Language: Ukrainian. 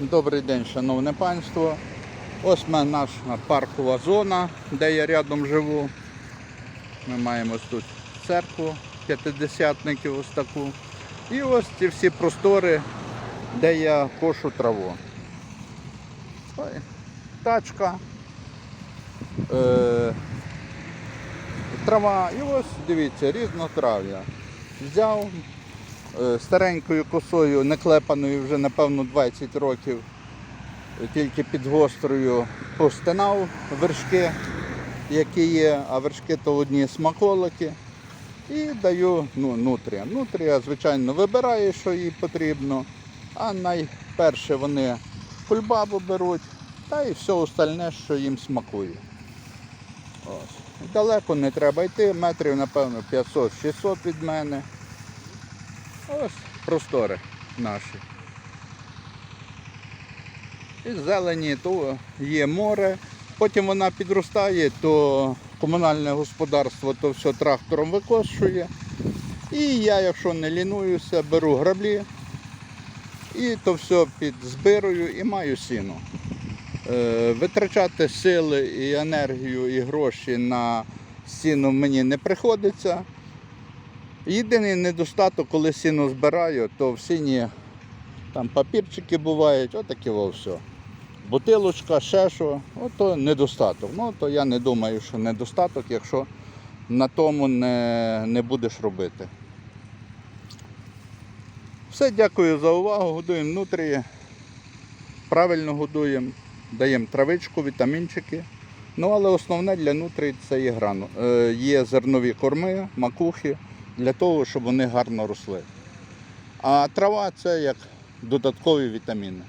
Добрий день, шановне панство. Ось наша паркова зона, де я рядом живу. Ми маємо ось тут церкву п'ятидесятників ось таку. І ось ці всі простори, де я кошу траву. Ой, тачка. Е, трава. І ось дивіться, різнотрав'я. Взяв старенькою косою, неклепаною вже напевно 20 років, е, тільки під гострою постинав вершки, які є, а вершки то одні смаколики. І даю ну, нутрія. Нутрія, звичайно, вибирає, що їй потрібно, а найперше вони кульбабу беруть, та і все остальне, що їм смакує. Ось. Далеко не треба йти, метрів, напевно, 500-600 від мене. Ось простори наші. І зелені, то є море. Потім вона підростає, то комунальне господарство то все трактором викошує. І я, якщо не лінуюся, беру граблі і то все підзбирую і маю сіно. Е, Витрачати сили і енергію і гроші на сіно мені не приходиться. Єдиний недостаток, коли сіно збираю, то в сіні там папірчики бувають, отакі во все. Бутилочка, ще що, ото недостаток. Ну, то я не думаю, що недостаток, якщо на тому не, не будеш робити. Все, дякую за увагу. Годуємо внутрі. Правильно годуємо, даємо травичку, вітамінчики. Ну, але основне для нутрій це є грану. Е, є зернові корми, макухи для того, щоб вони гарно росли. А трава це як додаткові вітаміни.